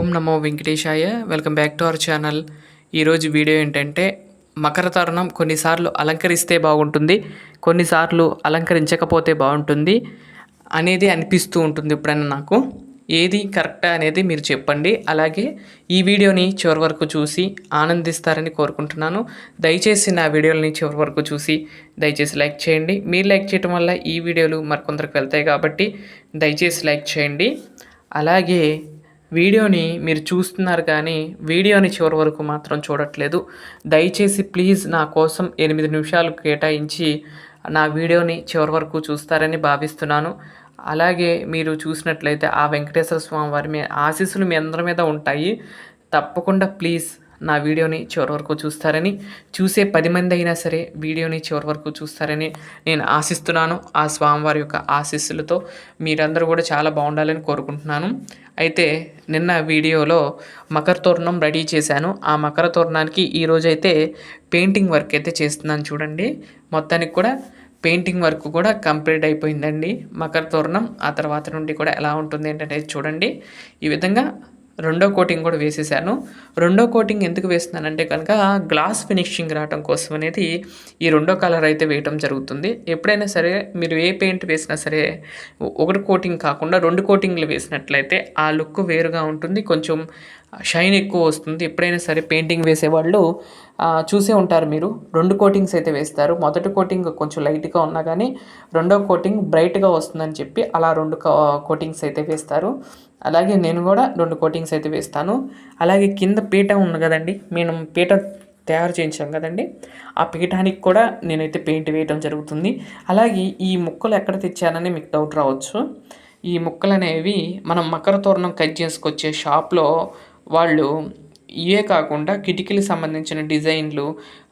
ఓం నమో వెంకటేశాయ. Welcome back to our channel. ఈరోజు video ఏంటంటే మకర తరుణం కొన్నిసార్లు అలంకరిస్తే బాగుంటుంది కొన్నిసార్లు అలంకరించకపోతే బాగుంటుంది అనేది అనిపిస్తూ ఉంటుంది ఎప్పుడైనా నాకు. ఏది కరెక్ట్ అనేది మీరు చెప్పండి. అలాగే ఈ వీడియోని చివరి వరకు చూసి ఆనందిస్తారని కోరుకుంటున్నాను. దయచేసి నా వీడియోని చివరి వరకు చూసి దయచేసి లైక్ చేయండి. మీరు లైక్ చేయడం వల్ల ఈ వీడియోలు మరికొందరికి వెళ్తాయి కాబట్టి దయచేసి లైక్ చేయండి. అలాగే వీడియోని మీరు చూస్తున్నారు కానీ వీడియోని చివరి వరకు మాత్రం చూడట్లేదు. దయచేసి ప్లీజ్ నా కోసం ఎనిమిది నిమిషాలు కేటాయించి నా వీడియోని చివరి వరకు చూస్తారని భావిస్తున్నాను. అలాగే మీరు చూసినట్లయితే ఆ వెంకటేశ్వర స్వామి వారి మీ ఆశీస్సులు మీ అందరి మీద ఉంటాయి. తప్పకుండా ప్లీజ్ నా వీడియోని చివరి వరకు చూస్తారని చూసే పది మంది అయినా సరే వీడియోని చివరి వరకు చూస్తారని నేను ఆశిస్తున్నాను. ఆ స్వామివారి యొక్క ఆశీస్సులతో మీరందరూ కూడా చాలా బాగుండాలని కోరుకుంటున్నాను. అయితే నిన్న వీడియోలో మకర తోరణం రెడీ చేశాను. ఆ మకర తోరణానికి ఈరోజైతే పెయింటింగ్ వర్క్ అయితే చేస్తున్నాను చూడండి. మొత్తానికి కూడా పెయింటింగ్ వర్క్ కూడా కంప్లీట్ అయిపోయిందండి. మకర తోరణం ఆ తర్వాత నుండి కూడా ఎలా ఉంటుంది ఏంటంటే చూడండి. ఈ విధంగా రెండో కోటింగ్ కూడా వేసేసాను. రెండో కోటింగ్ ఎందుకు వేస్తున్నానంటే కనుక గ్లాస్ ఫినిషింగ్ రావడం కోసం అనేది ఈ రెండో కలర్ అయితే వేయటం జరుగుతుంది. ఎప్పుడైనా సరే మీరు ఏ పెయింట్ వేసినా సరే ఒకటి కోటింగ్ కాకుండా రెండు కోటింగ్లు వేసినట్లయితే ఆ లుక్ వేరుగా ఉంటుంది. కొంచెం షైన్ ఎక్కువ వస్తుంది. ఎప్పుడైనా సరే పెయింటింగ్ వేసేవాళ్ళు చూసే ఉంటారు మీరు. రెండు కోటింగ్స్ అయితే వేస్తారు. మొదటి కోటింగ్ కొంచెం లైట్గా ఉన్నా కానీ రెండో కోటింగ్ బ్రైట్గా వస్తుందని చెప్పి అలా రెండు కోటింగ్స్ అయితే వేస్తారు. అలాగే నేను కూడా రెండు కోటింగ్స్ అయితే వేస్తాను. అలాగే కింద పీట ఉంది కదండి మేము పీట తయారు చేయించాం కదండి ఆ పీఠానికి కూడా నేనైతే పెయింట్ వేయడం జరుగుతుంది. అలాగే ఈ ముక్కలు ఎక్కడ తెచ్చానని మీకు డౌట్ రావచ్చు. ఈ ముక్కలు అనేవి మనం మకర తోరణం కట్ చేసుకొచ్చే షాప్లో వాళ్ళు ఇవే కాకుండా కిటికీలకు సంబంధించిన డిజైన్లు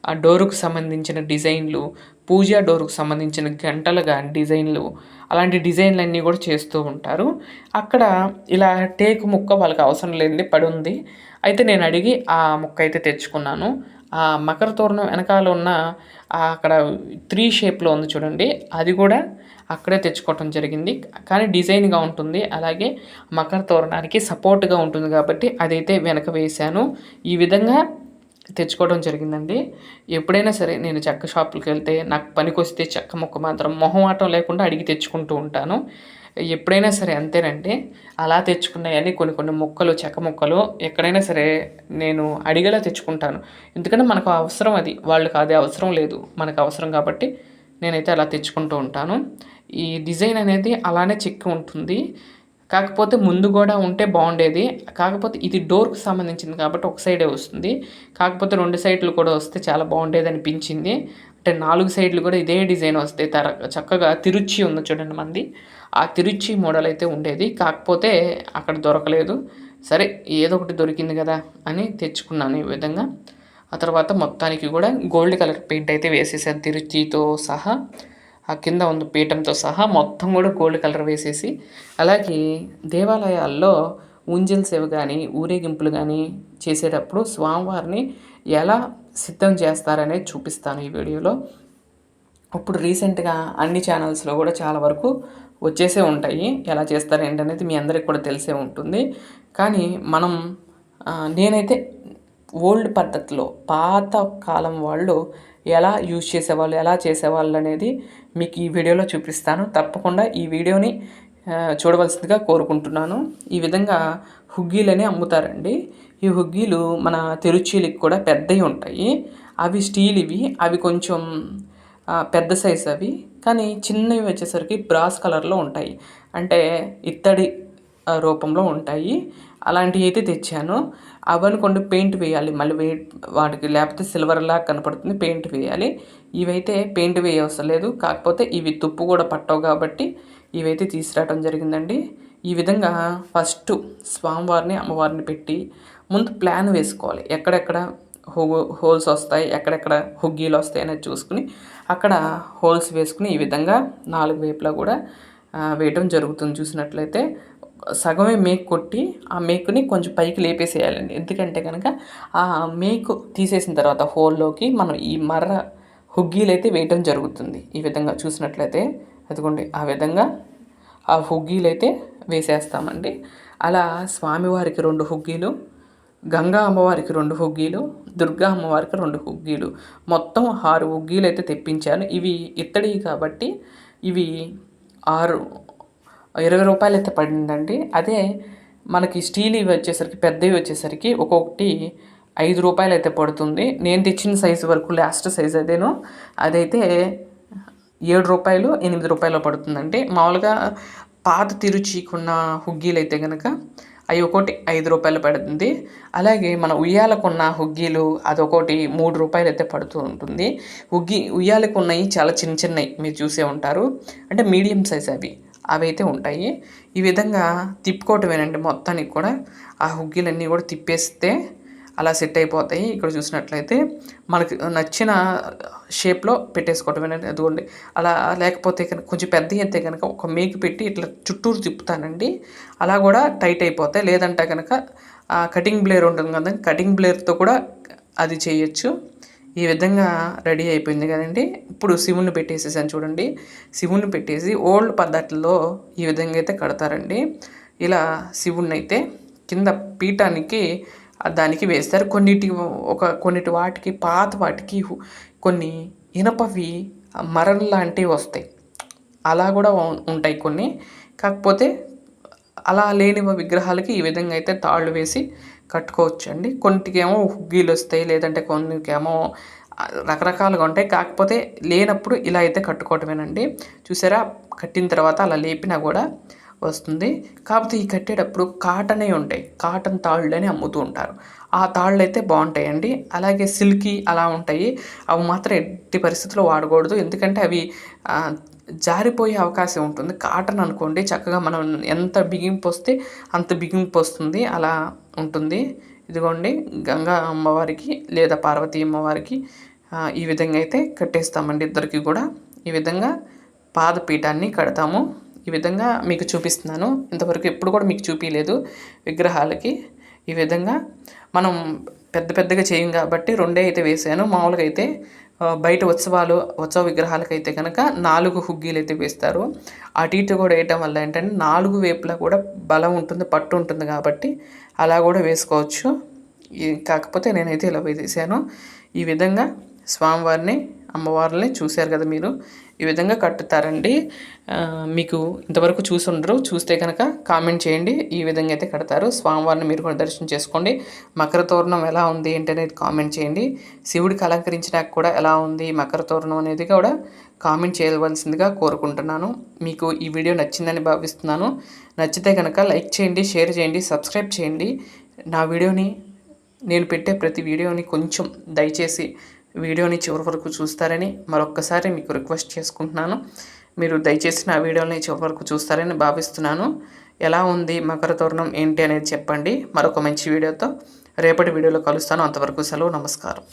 ఆ డోరుకు సంబంధించిన డిజైన్లు పూజా డోరుకు సంబంధించిన గంటలు కానీ డిజైన్లు అలాంటి డిజైన్లు అన్నీ కూడా చేస్తూ ఉంటారు. అక్కడ ఇలా టేకు ముక్క వాళ్ళకి అవసరం లేనిది పడి ఉంది అయితే నేను అడిగి ఆ ముక్క అయితే తెచ్చుకున్నాను. ఆ మకర తోరణం వెనకాల ఉన్న అక్కడ త్రీ షేప్లో ఉంది చూడండి. అది కూడా అక్కడే తెచ్చుకోవటం జరిగింది. కానీ డిజైన్గా ఉంటుంది. అలాగే మకర తోరణానికి సపోర్ట్గా ఉంటుంది కాబట్టి అదైతే వెనక వేశాను. ఈ విధంగా తెచ్చుకోవడం జరిగిందండి. ఎప్పుడైనా సరే నేను చెక్క షాపులకు వెళ్తే నాకు పనికొస్తే చెక్క ముక్క మాత్రం మొహమాటం లేకుండా అడిగి తెచ్చుకుంటూ ఉంటాను. ఎప్పుడైనా సరే అంతేనండి. అలా తెచ్చుకున్నాయని కొన్ని కొన్ని మొక్కలు చెక్క మొక్కలు ఎక్కడైనా సరే నేను అడిగేలా తెచ్చుకుంటాను. ఎందుకంటే మనకు అవసరం అది. వాళ్ళకి అది అవసరం లేదు. మనకు అవసరం కాబట్టి నేనైతే అలా తెచ్చుకుంటూ ఉంటాను. ఈ డిజైన్ అనేది అలానే చెక్కి ఉంటుంది. కాకపోతే ముందు కూడా ఉంటే బాగుండేది. కాకపోతే ఇది డోర్కి సంబంధించింది కాబట్టి ఒక సైడే వస్తుంది. కాకపోతే రెండు సైడ్లు కూడా వస్తే చాలా బాగుండేది అనిపించింది. అంటే నాలుగు సైడ్లు కూడా ఇదే డిజైన్ వస్తే తర చక్కగా తిరుచి ఉంది చూడండి మంది. ఆ తిరుచి మోడల్ అయితే ఉండేది. కాకపోతే అక్కడ దొరకలేదు. సరే ఏదో ఒకటి దొరికింది కదా అని తెచ్చుకున్నాను ఈ విధంగా. ఆ తర్వాత మొత్తానికి కూడా గోల్డ్ కలర్ పెయింట్ అయితే వేసేసాను తిరుచితో సహా. ఆ కింద ఉంది పీఠంతో సహా. మొత్తం కూడా గోల్డ్ కలర్ వేసేసి. అలాగే దేవాలయాల్లో ఉంజల్ సేవ కానీ ఊరేగింపులు కానీ చేసేటప్పుడు స్వామివారిని ఎలా సిద్ధం చేస్తారనేది చూపిస్తాను ఈ వీడియోలో. ఇప్పుడు రీసెంట్గా అన్ని ఛానల్స్లో కూడా చాలా వరకు వచ్చేసే ఉంటాయి. ఎలా చేస్తారు ఏంటనేది మీ అందరికి కూడా తెలిసే ఉంటుంది. కానీ మనం నేనైతే ఓల్డ్ పద్ధతిలో పాత కాలం వాళ్ళు ఎలా యూజ్ చేసేవాళ్ళు ఎలా చేసేవాళ్ళు అనేది మీకు ఈ వీడియోలో చూపిస్తాను. తప్పకుండా ఈ వీడియోని చూడవలసిందిగా కోరుకుంటున్నాను. ఈ విధంగా హుగ్గీలనే అమ్ముతారండి. ఈ హుగ్గీలు మన తెరుచీలకి కూడా పెద్దవి ఉంటాయి. అవి స్టీల్ ఇవి. అవి కొంచెం పెద్ద సైజ్ అవి. కానీ చిన్నవి వచ్చేసరికి బ్రాస్ కలర్లో ఉంటాయి. అంటే ఇత్తడి రూపంలో ఉంటాయి. అలాంటివి అయితే తెచ్చాను. అవన్నీ పెయింట్ వేయాలి. మళ్ళీ వే వాటికి లేకపోతే సిల్వర్లా కనపడుతుంది. పెయింట్ వేయాలి. ఇవైతే పెయింట్ వేయవసరం లేదు. కాకపోతే ఇవి తుప్పు కూడా పట్టవు కాబట్టి ఇవైతే తీసుకురావడం జరిగిందండి. ఈ విధంగా ఫస్ట్ స్వామివారిని అమ్మవారిని పెట్టి ముందు ప్లాన్ వేసుకోవాలి. ఎక్కడెక్కడ హో హోల్స్ వస్తాయి ఎక్కడెక్కడ హుగ్గీలు వస్తాయి అనేది చూసుకుని అక్కడ హోల్స్ వేసుకుని ఈ విధంగా నాలుగు వైపులా కూడా వేయటం జరుగుతుంది చూసినట్లయితే. సగమే మేక్ కొట్టి ఆ మేకుని కొంచెం పైకి లేపేసేయాలండి. ఎందుకంటే కనుక ఆ మేకు తీసేసిన తర్వాత హోల్లోకి మనం ఈ మర్ర హుగ్గీలు అయితే వేయటం జరుగుతుంది. ఈ విధంగా చూసినట్లయితే అదిగోండి ఆ విధంగా ఆ హుగ్గీలు అయితే వేసేస్తామండి. అలా స్వామివారికి రెండు హుగ్గీలు గంగా అమ్మవారికి రెండు హుగ్గీలు దుర్గా అమ్మవారికి రెండు హుగ్గీలు. మొత్తం ఆరు హుగ్గీలు అయితే తెప్పించాను. ఇవి ఇత్తడి కాబట్టి ఇవి ఆరు ఇరవై రూపాయలు అయితే పడిందండి. అదే మనకి స్టీల్ ఇవి వచ్చేసరికి పెద్దవి వచ్చేసరికి ఒక్కొక్కటి ఐదు రూపాయలు అయితే పడుతుంది. నేను తెచ్చిన సైజు వరకు లాస్ట్ సైజ్ అదేను. అదైతే ఏడు రూపాయలు ఎనిమిది రూపాయలు పడుతుందండి. మామూలుగా పాత తిరుచికున్న హుగ్గీలు అయితే కనుక అవి ఒకటి ఐదు రూపాయలు పడుతుంది. అలాగే మన ఉయ్యాలకున్న హుగ్గీలు అదొకటి మూడు రూపాయలు అయితే పడుతూ ఉంటుంది. హుగ్గి ఉయ్యాలకున్నవి చాలా చిన్న చిన్నవి మీరు చూసే ఉంటారు. అంటే మీడియం సైజ్ అవి. అవి అయితే ఉంటాయి. ఈ విధంగా తిప్పుకోవటమేనండి మొత్తానికి కూడా. ఆ హుగ్గీలన్నీ కూడా తిప్పేస్తే అలా సెట్ అయిపోతాయి. ఇక్కడ చూసినట్లయితే మనకు నచ్చిన షేప్లో పెట్టేసుకోవటం అదిగోండి. అలా లేకపోతే కనుక కొంచెం పెద్ద అయితే కనుక ఒక మేకు పెట్టి ఇట్లా చుట్టూరు తిప్పుతానండి. అలా కూడా టైట్ అయిపోతాయి. లేదంటే కనుక కటింగ్ బ్లేర్ ఉంటుంది కదా కటింగ్ బ్లేర్తో కూడా అది చేయొచ్చు. ఈ విధంగా రెడీ అయిపోయింది కదండి. ఇప్పుడు శివుని పెట్టేసేసాను చూడండి. శివుని పెట్టేసి ఓల్డ్ పద్ధతిలో ఈ విధంగా అయితే కడతారండి. ఇలా శివుణ్ణి అయితే కింద పీఠానికి దానికి వేస్తారు. కొన్నిటి ఒక కొన్నిటి వాటికి పాత వాటికి కొన్ని ఇనపవి మరణ లాంటివి వస్తాయి. అలా కూడా ఉంటాయి కొన్ని. కాకపోతే అలా లేని విగ్రహాలకి ఈ విధంగా అయితే తాళ్ళు వేసి కట్టుకోవచ్చు అండి కొన్నిటికేమో హుగ్గీలు వస్తాయి లేదంటే కొన్నికేమో రకరకాలుగా ఉంటాయి. కాకపోతే లేనప్పుడు ఇలా అయితే కట్టుకోవటమేనండి. చూసారా? కట్టిన తర్వాత అలా లేపినా కూడా వస్తుంది. కాకపోతే ఈ కట్టేటప్పుడు కాటనే ఉంటాయి. కాటన్ తాళ్ళు అని అమ్ముతూ ఉంటారు. ఆ తాళ్ళు అయితే బాగుంటాయండి. అలాగే సిల్కీ అలా ఉంటాయి. అవి మాత్రం ఎట్టి పరిస్థితుల్లో వాడకూడదు. ఎందుకంటే అవి జారిపోయే అవకాశం ఉంటుంది. కాటన్ అనుకోండి చక్కగా మనం ఎంత బిగింపు వస్తే అంత బిగింపు వస్తుంది. అలా ఉంటుంది. ఇదిగోండి గంగా అమ్మవారికి లేదా పార్వతీ అమ్మవారికి ఈ విధంగా అయితే కట్టేస్తామండి ఇద్దరికి కూడా. ఈ విధంగా పాదపీఠాన్ని కడతాము. ఈ విధంగా మీకు చూపిస్తున్నాను. ఇంతవరకు ఎప్పుడు కూడా మీకు చూపించలేదు విగ్రహాలకి. ఈ విధంగా మనం పెద్ద పెద్దగా చేయం కాబట్టి రెండే అయితే వేసాను. మామూలుగా అయితే బయట ఉత్సవాలు ఉత్సవ విగ్రహాలకు అయితే కనుక నాలుగు హుగ్గీలు అయితే వేస్తారు. అటు ఇటు కూడా వేయటం వల్ల ఏంటంటే నాలుగు వైపులా కూడా బలం ఉంటుంది పట్టు ఉంటుంది కాబట్టి అలా కూడా వేసుకోవచ్చు. కాకపోతే నేనైతే ఇలా వేసాను ఈ విధంగా స్వామివారిని అమ్మవారిని చూశారు కదా మీరు. ఈ విధంగా కట్టుతారండి. మీకు ఇంతవరకు చూసుండరు చూస్తే కనుక కామెంట్ చేయండి. ఈ విధంగా అయితే కడతారు. స్వామివారిని మీరు కూడా దర్శనం చేసుకోండి. మకర తోరణం ఎలా ఉంది ఏంటి అనేది కామెంట్ చేయండి. శివుడికి అలంకరించినాక కూడా ఎలా ఉంది మకర తోరణం అనేది కూడా కామెంట్ చేయవలసిందిగా కోరుకుంటున్నాను. మీకు ఈ వీడియో నచ్చిందని భావిస్తున్నాను. నచ్చితే కనుక లైక్ చేయండి షేర్ చేయండి సబ్స్క్రైబ్ చేయండి. నా వీడియోని నేను పెట్టే ప్రతి వీడియోని కొంచెం దయచేసి వీడియోని చివరి వరకు చూస్తారని మరొక్కసారి మీకు రిక్వెస్ట్ చేసుకుంటున్నాను. మీరు దయచేసి నా వీడియోని చివరి వరకు చూస్తారని భావిస్తున్నాను. ఎలా ఉంది మకర తోరణం ఏంటి అనేది చెప్పండి. మరొక మంచి వీడియోతో రేపటి వీడియోలో కలుస్తాను. అంతవరకు సెలవు నమస్కారం.